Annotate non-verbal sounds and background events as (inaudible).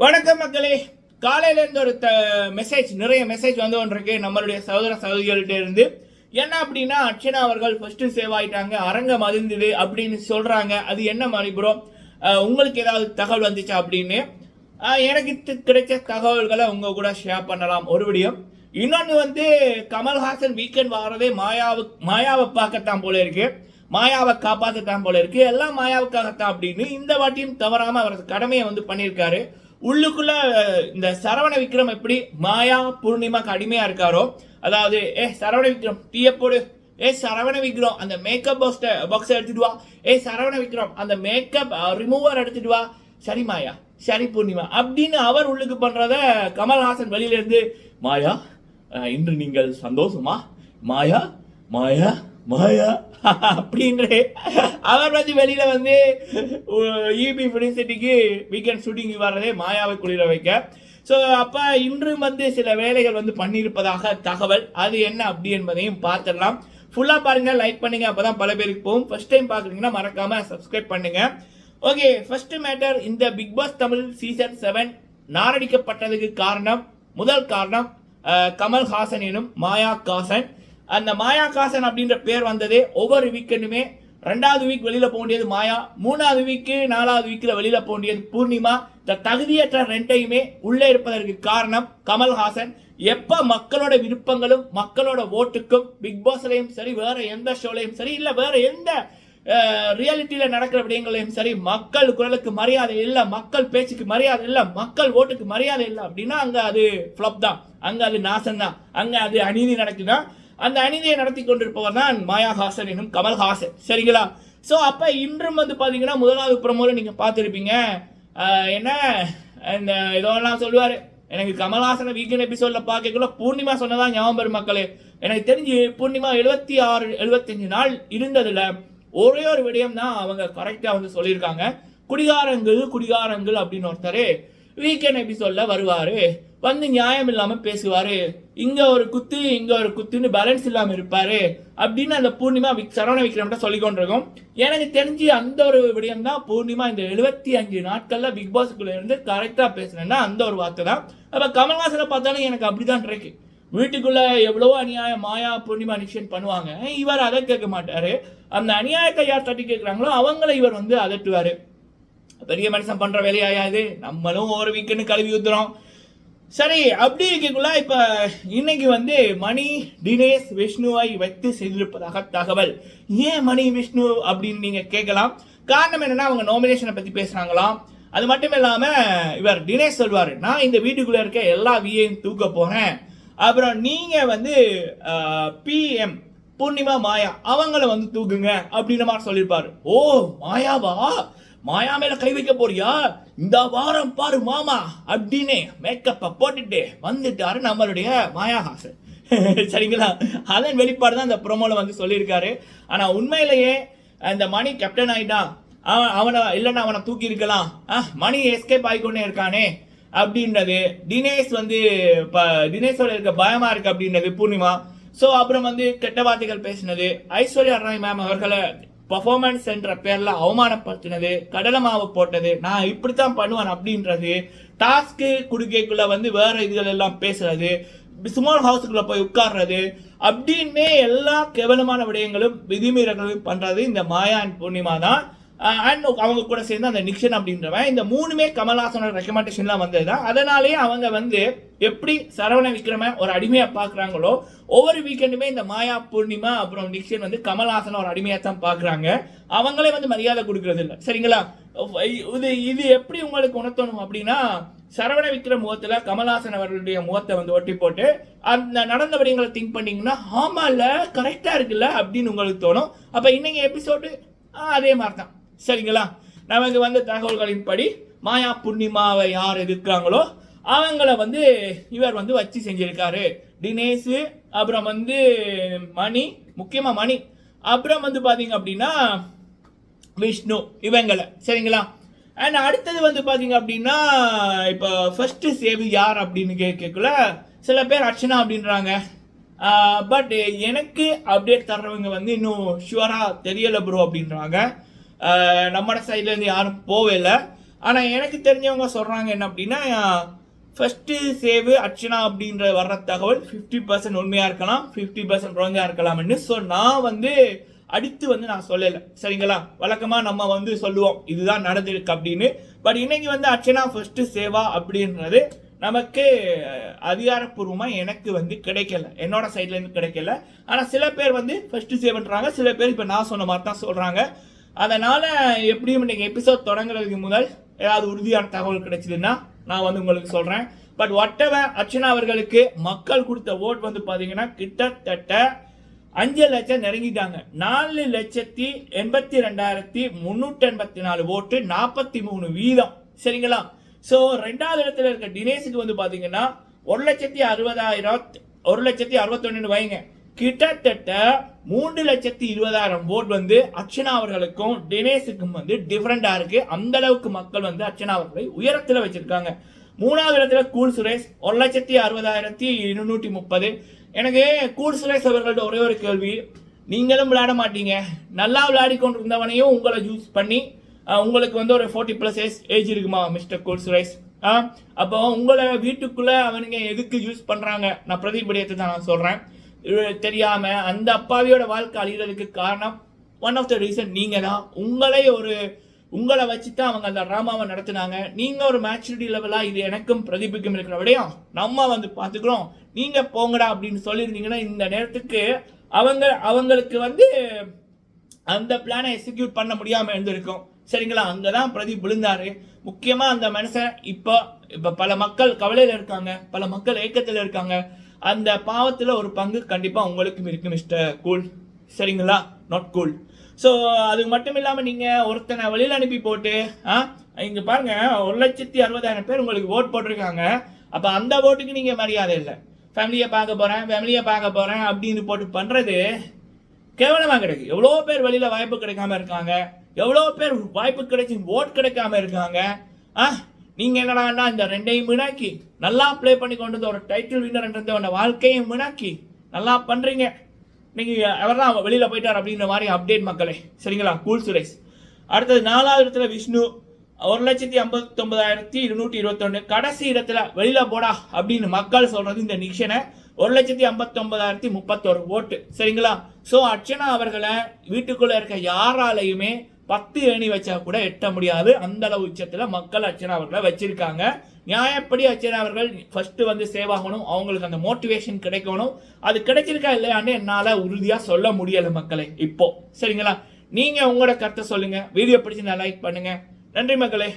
வணக்கம் மக்களே. காலையிலேருந்து ஒரு ஒரு மெசேஜ் நிறைய மெசேஜ் வந்து ஒன்றிருக்கு நம்மளுடைய சகோதர சகோதரிகள்கிட்ட இருந்து. என்ன அப்படின்னா அர்ச்சனா அவர்கள் ஃபர்ஸ்ட் சேவ் ஆயிட்டாங்க அரங்கம் அதிர்ந்தது அப்படின்னு சொல்றாங்க. அது என்ன மாதிரி ப்ரோ உங்களுக்கு ஏதாவது தகவல் வந்துச்சா அப்படின்னு? எனக்கு கிடைச்ச தகவல்களை உங்க கூட ஷேர் பண்ணலாம். ஒரு விடியம். இன்னொன்று வந்து கமல்ஹாசன் வீக்கெண்ட் வாரதே மாயாவு மாயாவை பார்க்கத்தான் போல இருக்கு. மாயாவை காப்பாற்றத்தான் போல இருக்கு. எல்லாம் மாயாவுக்காகத்தான் அப்படின்னு இந்த வாட்டியும் தவறாமல் அவரது கடமையை வந்து பண்ணியிருக்காரு. உள்ளுக்குள்ள இந்த சரவண விக்ரம் எப்படி மாயா பூர்ணிமாக்கு அடிமையா இருக்காரோ அதாவது ஏ சரவண விக்ரம் டீய போடு. ஏ சரவண விக்ரம் அந்த மேக்கப் பாக்ஸ் பாக்ஸை எடுத்துட்டு வா. ஏ சரவண விக்ரம் அந்த மேக்கப் ரிமூவர் எடுத்துட்டு வா. சரி மாயா. சரி பூர்ணிமா. அப்படின்னு அவர் உள்ளுக்கு பண்ணுறத கமல்ஹாசன் வெளியிலேருந்து மாயா இன்று நீங்கள் சந்தோஷமா? மாயா மாயா மாயா (laughs) அப்படின்ற. அவர் வந்து வெளியில வந்து இபி ஃபிலிம் சிட்டிக்கு வீக்கெண்ட் ஷூட்டிங் வர்றதே மாயாவை குளிர வைக்க. ஸோ அப்போ இன்றும் வந்து சில வேலைகள் வந்து பண்ணியிருப்பதாக தகவல். அது என்ன அப்படி என்பதையும் பார்த்துடலாம். ஃபுல்லாக பாருங்க லைக் பண்ணுங்கள் அப்போ தான் பல பேருக்கு போகும். ஃபர்ஸ்ட் டைம் பார்க்குறீங்கன்னா மறக்காமல் சப்ஸ்கிரைப் பண்ணுங்கள் ஓகே ஃபர்ஸ்ட் மேட்டர் இந்த Bigg Boss Tamil season seven நாரடிக்கப்பட்டதுக்கு காரணம் முதல் காரணம் அஹ், கமல்ஹாசன் எனும் மாயா காசன் அந்த மாயா காசன் அப்படின்ற பேர் வந்ததே ஒவ்வொரு வீக்கெண்டுமே ரெண்டாவது வீக் வெளியில் போக வேண்டியது மாயா. மூணாவது வீக்கு நாலாவது வீக்கில் வெளியில் போக வேண்டியது பூர்ணிமா. இந்த தகுதியற்ற ரெண்டையுமே உள்ளே இருப்பதற்கு காரணம் கமல்ஹாசன். எப்போ மக்களோட விருப்பங்களும் மக்களோட ஓட்டுக்கும் பிக் பாஸ்லயும் சரி வேற எந்த ஷோலையும் சரி இல்லை வேற எந்த ரியாலிட்டியில் நடக்கிற விடயங்களையும் சரி மக்கள் குரலுக்கு மரியாதை இல்லை மக்கள் பேச்சுக்கு மரியாதை இல்லை மக்கள் ஓட்டுக்கு மரியாதை இல்லை அப்படின்னா அங்கே அது ஃப்ளப் தான். அங்கே அது நாசம் தான் அங்கே அது அநீதி நடக்குதுன்னா அந்த அநீதியை நடத்தி கொண்டிருப்பவர் தான் மாயாஹாசன் எனும் கமல்ஹாசன். சரிங்களா? ஸோ அப்போ இன்றும் வந்து பார்த்தீங்கன்னா முதலாவது ப்ரமோல நீங்கள் பார்த்துருப்பீங்க. என்ன? இந்த இதெல்லாம் சொல்லுவார். எனக்கு கமல்ஹாசனை வீக்கெண்ட் எபிசோடில் பார்க்கக்குள்ள பூர்ணிமா சொன்னதான் ஞாபகம் மக்களே. எனக்கு தெரிஞ்சு பூர்ணிமா எழுபத்தி ஆறு எழுபத்தஞ்சு நாள் இருந்ததில் ஒரே ஒரு விடயம் தான் அவங்க கரெக்டாக வந்து சொல்லியிருக்காங்க. குடிகாரங்கள் குடிகாரங்கள் அப்படின்னு ஒருத்தர் வீக்கெண்ட் எபிசோடில் வருவார்? வந்து நியாயம் இல்லாமல் பேசுவார். இங்கே ஒரு குத்து இங்கே ஒரு குத்துன்னு பேலன்ஸ் இல்லாமல் இருப்பார். அப்படின்னு அந்த பூர்ணிமா விக் சரவண விக்ரம்கிட்ட சொல்லி கொண்டிருக்கோம் எனக்கு தெரிஞ்சு அந்த ஒரு விடயம் தான் பூர்ணிமா இந்த எழுபத்தி அஞ்சு நாட்களில் பிக் பாஸ்க்குள்ள இருந்து கரெக்டாக பேசுனேன்னா அந்த ஒரு வார்த்தை தான். அப்போ கமல்ஹாசனை பார்த்தாலும் எனக்கு அப்படிதான் இருக்கு. வீட்டுக்குள்ளே எவ்வளவோ அநியாயம் மாயா பூர்ணிமா நிக்ஷன் பண்ணுவாங்க. இவர் அதை கேட்க மாட்டார். அந்த அநியாயத்தை யார் தட்டி கேட்குறாங்களோ அவங்கள இவர் வந்து அதட்டுவார். பெரிய மனுஷன் பண்ணுற வேலையாயா இது? நம்மளும் ஒரு வீக்கெண்டு கழுவி ஊத்துறோம். சரி அப்படி இருக்கக்குள்ள இப்போ இன்னைக்கு வந்து மணி தினேஷ் விஷ்ணுவை வைத்து செய்திருப்பதாக தகவல். ஏன் மணி விஷ்ணு அப்படின்னு நீங்கள் கேட்கலாம். காரணம் என்னென்னா அவங்க நாமினேஷனை பற்றி பேசுகிறாங்களாம் அது மட்டும் இல்லாமல் இவர் தினேஷ் சொல்வார் நான் இந்த வீட்டுக்குள்ளே இருக்க எல்லா வியையும் தூக்க போகிறேன் அப்புறம் நீங்கள் வந்து பிஎம் பூர்ணிமா மாயா அவங்கள வந்து தூக்குங்க அப்படின்ற மாதிரி சொல்லியிருப்பார். ஓ மாயாவா? மாயா மேல கை வைக்க போறியா? இந்த வாரம் பாரு மாமா அப்படின்னு மேக்கப்பை போட்டுட்டு வந்துட்டாரு நம்மளுடைய மாயாஹாசன் (laughs) சரிங்களா? அதன் வெளிப்பாடு தான் அந்த ப்ரோமோல வந்து சொல்லியிருக்காரு. ஆனா உண்மையிலேயே அந்த மணி கேப்டன் ஆயிட்டான் அவன் அவனை இல்லைன்னா அவனை தூக்கி இருக்கலாம். மணி எஸ்கேப் ஆகிக்கொண்டே இருக்கானே அப்படின்றது தினேஷ் வந்து இப்போ தினேஷோட இருக்க பயமா இருக்கு அப்படின்றது பூர்ணிமா. ஸோ அப்புறம் வந்து கெட்ட வார்த்தைகள் பேசினது. ஐஸ்வர்யா ராய் மேம் அவர்களை பர்ஃபார்மன்ஸ் என்ற பேரில் அவமானப்படுத்தினது கடலை மாவு போட்டது நான் இப்படித்தான் பண்ணுவேன் அப்படின்றது டாஸ்க்கு குடுக்கைக்குள்ள வந்து வேற இதுகள் எல்லாம் பேசுறது ஸ்மால் ஹவுஸுக்குள்ள போய் உட்கார்றது அப்படின்னே எல்லா கேவலமான விடயங்களும் விதிமீறல்களும் பண்ணுறது இந்த மாயான் பூர்ணிமா தான் அண்ட் அவங்க கூட சேர்ந்து அந்த நிக்ஷன் அப்படின்றவன் இந்த மூணுமே கமல்ஹாசனோட ரெக்கமெண்டேஷன்லாம் வந்தது தான் அதனாலேயே அவங்க வந்து எப்படி சரவண விக்ரம ஒரு அடிமையாக பார்க்குறாங்களோ ஒவ்வொரு வீக்கெண்டுமே இந்த மாயா பூர்ணிமா அப்புறம் நிக்ஷன் வந்து கமல்ஹாசனை ஒரு அடிமையாக தான் பார்க்குறாங்க. அவங்களே வந்து மரியாதை கொடுக்கறது இல்லை. சரிங்களா? இது இது எப்படி உங்களுக்கு உணர்த்தணும் அப்படின்னா சரவண விக்ரம் முகத்தில் கமல்ஹாசன் அவர்களுடைய முகத்தை வந்து ஒட்டி போட்டு அந்த நடந்த விடயங்களை திங்க் ஆமாம் இல்லை கரெக்டாக இருக்குல்ல அப்படின்னு உங்களுக்கு தோணும். அப்போ இன்னைக்கு எபிசோடு அதே மாதிரி தான் சரிங்களா? நமக்கு வந்த தகவல்களின்படி மாயா பூர்ணிமாவை யார் எதிர்க்கிறாங்களோ அவங்கள வந்து இவர் வந்து வச்சு செஞ்சிருக்காரு. தினேஷ் அப்புறம் வந்து மணி முக்கியமாக மணி. அப்புறம் வந்து பார்த்தீங்க அப்படின்னா விஷ்ணு இவங்களை. சரிங்களா? அண்ட் அடுத்தது வந்து பார்த்தீங்க அப்படின்னா இப்போ ஃபர்ஸ்ட் சேவி யார் அப்படின்னு கேட்கல சில பேர் அர்ச்சனா அப்படின்றாங்க. பட் எனக்கு அப்டேட் தர்றவங்க வந்து இன்னும் ஷுவரா தெரியலை ப்ரோ அப்படின்றாங்க. நம்ம சைட்லேருந்து யாரும் போகல. இல்லை ஆனால் எனக்கு தெரிஞ்சவங்க சொல்கிறாங்க என்ன அப்படின்னா ஃபஸ்ட்டு சேவு அர்ச்சனா அப்படின்ற வர்ற தகவல் ஃபிஃப்டி பர்சன்ட் உண்மையாக இருக்கலாம் ஃபிஃப்டி பர்சன்ட் ராங்காக இருக்கலாம்னு ஸோ நான் வந்து அடுத்து வந்து நான் சொல்லலை. சரிங்களா? வழக்கமாக நம்ம வந்து சொல்லுவோம் இதுதான் நடந்திருக்கு அப்படின்னு. பட் இன்னைக்கு வந்து அர்ச்சனா ஃபஸ்ட்டு சேவா அப்படின்றது நமக்கு அதிகாரப்பூர்வமாக எனக்கு வந்து கிடைக்கல. என்னோட சைட்லேருந்து கிடைக்கல. ஆனால் சில பேர் வந்து ஃபஸ்ட்டு சேவ்ன்றாங்க சில பேர் இப்போ நான் சொன்ன மாதிரி தான் சொல்கிறாங்க அதனால் எப்படியும் இன்றைக்கி எபிசோட் தொடங்குறதுக்கு முதல் ஏதாவது உறுதியான தகவல் கிடைச்சதுன்னா நான் வந்து உங்களுக்கு சொல்கிறேன் பட் ஒட்டவன் அர்ச்சனா அவர்களுக்கு மக்கள் கொடுத்த ஓட் வந்து பார்த்தீங்கன்னா கிட்டத்தட்ட அஞ்சு லட்சம் நெருங்கிட்டாங்க. நாலு லட்சத்தி எண்பத்தி ரெண்டாயிரத்தி முந்நூற்றி எண்பத்தி நாலு ஓட்டு நாற்பத்தி மூணு வீதம். சரிங்களா? ஸோ ரெண்டாவது இடத்துல இருக்க தினேஷுக்கு வந்து பார்த்தீங்கன்னா ஒரு லட்சத்தி அறுபதாயிரம் ஒரு லட்சத்தி அறுபத்தொன்னு வைங்க. கிட்டத்தட்ட மூன்று லட்சத்தி இருபதாயிரம் ஓட் வந்து அர்ச்சனா அவர்களுக்கும் டினேஷுக்கும் வந்து டிஃப்ரெண்டாக இருக்கு. அந்த அளவுக்கு மக்கள் வந்து அர்ச்சனா அவர்களை உயரத்தில் வச்சிருக்காங்க. மூணாவது இடத்துல கூல் சுரேஷ் ஒரு லட்சத்தி அறுபதாயிரத்தி இருநூற்றி முப்பது. எனக்கு கூல் சுரேஷ் அவர்கள்ட்ட ஒரே ஒரு கேள்வி. நீங்களும் விளையாட மாட்டீங்க. நல்லா விளையாடி கொண்டிருந்தவனையும் உங்களை யூஸ் பண்ணி உங்களுக்கு வந்து ஒரு ஃபோர்ட்டி ப்ளஸ் ஏஜ் ஏஜ் இருக்குமா மிஸ்டர் கூல் சுரேஷ்? அப்போ உங்களை வீட்டுக்குள்ளே அவனுங்க எதுக்கு யூஸ் பண்ணுறாங்க நான் பிரதீப் தான் நான் சொல்கிறேன் தெரியாமல் அந்த அப்பாவியோட வாழ்க்கை அழிகிறதுக்கு காரணம் ஒன் ஆஃப் த ரீசன் நீங்கள் தான் உங்களை ஒரு உங்களை வச்சு தான் அவங்க அந்த ட்ராமாவை நடத்துனாங்க. நீங்கள் ஒரு மேச்சுரிட்டி லெவலாக இது எனக்கும் பிரதிபிக்கும் இருக்கிற விடையும். நம்ம வந்து பார்த்துக்கிறோம். நீங்கள் போங்கடா அப்படின்னு சொல்லியிருந்தீங்கன்னா இந்த நேரத்துக்கு அவங்க அவங்களுக்கு வந்து அந்த பிளானை எக்ஸிக்யூட் பண்ண முடியாமல் இருந்திருக்கும். சரிங்களா? அங்கே தான் பிரதீப் விழுந்தாரு. முக்கியமாக அந்த மனுஷன் இப்போ இப்போ பல மக்கள் கவலையில் இருக்காங்க. பல மக்கள் ஏக்கத்தில் இருக்காங்க. அந்த பாவத்தில் ஒரு பங்கு கண்டிப்பாக உங்களுக்கும் இருக்கு மிஸ்டர் கூல் சரிங்களா? நாட் கூல் ஸோ அது மட்டும் இல்லாமல் நீங்கள் ஒருத்தனை வழியில் அனுப்பி போட்டு ஆ இங்கே பாருங்க ஒரு லட்சத்தி அறுபதாயிரம் பேர் உங்களுக்கு ஓட் போட்டிருக்காங்க. அப்போ அந்த ஓட்டுக்கு நீங்கள் மரியாதை இல்லை. ஃபேமிலியை பார்க்க போகிறேன் ஃபேமிலியை பார்க்க போகிறேன் அப்படின்னு போட்டு பண்ணுறது கேவலமாக கிடைக்கும் எவ்வளோ பேர் வழியில் வாய்ப்பு கிடைக்காம இருக்காங்க. எவ்வளோ பேர் வாய்ப்பு கிடைச்சி ஓட் கிடைக்காம இருக்காங்க. ஆ நீங்கள் என்னடான்னா இந்த ரெண்டையும் வீணாக்கி நல்லா ப்ளே பண்ணி கொண்டு வந்து ஒரு டைட்டில் வின்னர்ன்றத வாழ்க்கையும் வீணாக்கி நல்லா பண்ணுறீங்க நீங்கள் அவர் தான் வெளியில் போயிட்டார் அப்படின்ற மாதிரி அப்டேட் மக்களே. சரிங்களா? கூல் சுரேஷ் அடுத்தது நாலாவது இடத்துல விஷ்ணு. ஒரு லட்சத்தி ஐம்பத்தொம்பதாயிரத்தி இருநூற்றி இருபத்தொன்று கடைசி இடத்துல வெளியில் போடா அப்படின்னு மக்கள் சொல்கிறது இந்த நிக்ஷனை. ஒரு லட்சத்தி ஐம்பத்தொம்பதாயிரத்தி முப்பத்தோரு ஓட்டு. சரிங்களா? ஸோ அர்ச்சனா அவர்களை வீட்டுக்குள்ளே இருக்க யாராலையுமே பத்து ஏணி வச்சா கூட எட்ட முடியாது. அந்த அளவு உச்சத்தில் மக்கள் அர்ச்சனா அவர்களை வச்சிருக்காங்க. நியாயப்படி அர்ச்சனா அவர்கள் ஃபர்ஸ்ட் வந்து சேவ் ஆகணும். அவங்களுக்கு அந்த மோட்டிவேஷன் கிடைக்கணும். அது கிடைச்சிருக்கா இல்லையான்னு என்னால உறுதியா சொல்ல முடியலை மக்களே இப்போ. சரிங்களா? நீங்க உங்களோட கருத்தை சொல்லுங்க. வீடியோ பிடிச்சிருந்தா லைக் பண்ணுங்க. நன்றி மக்களே.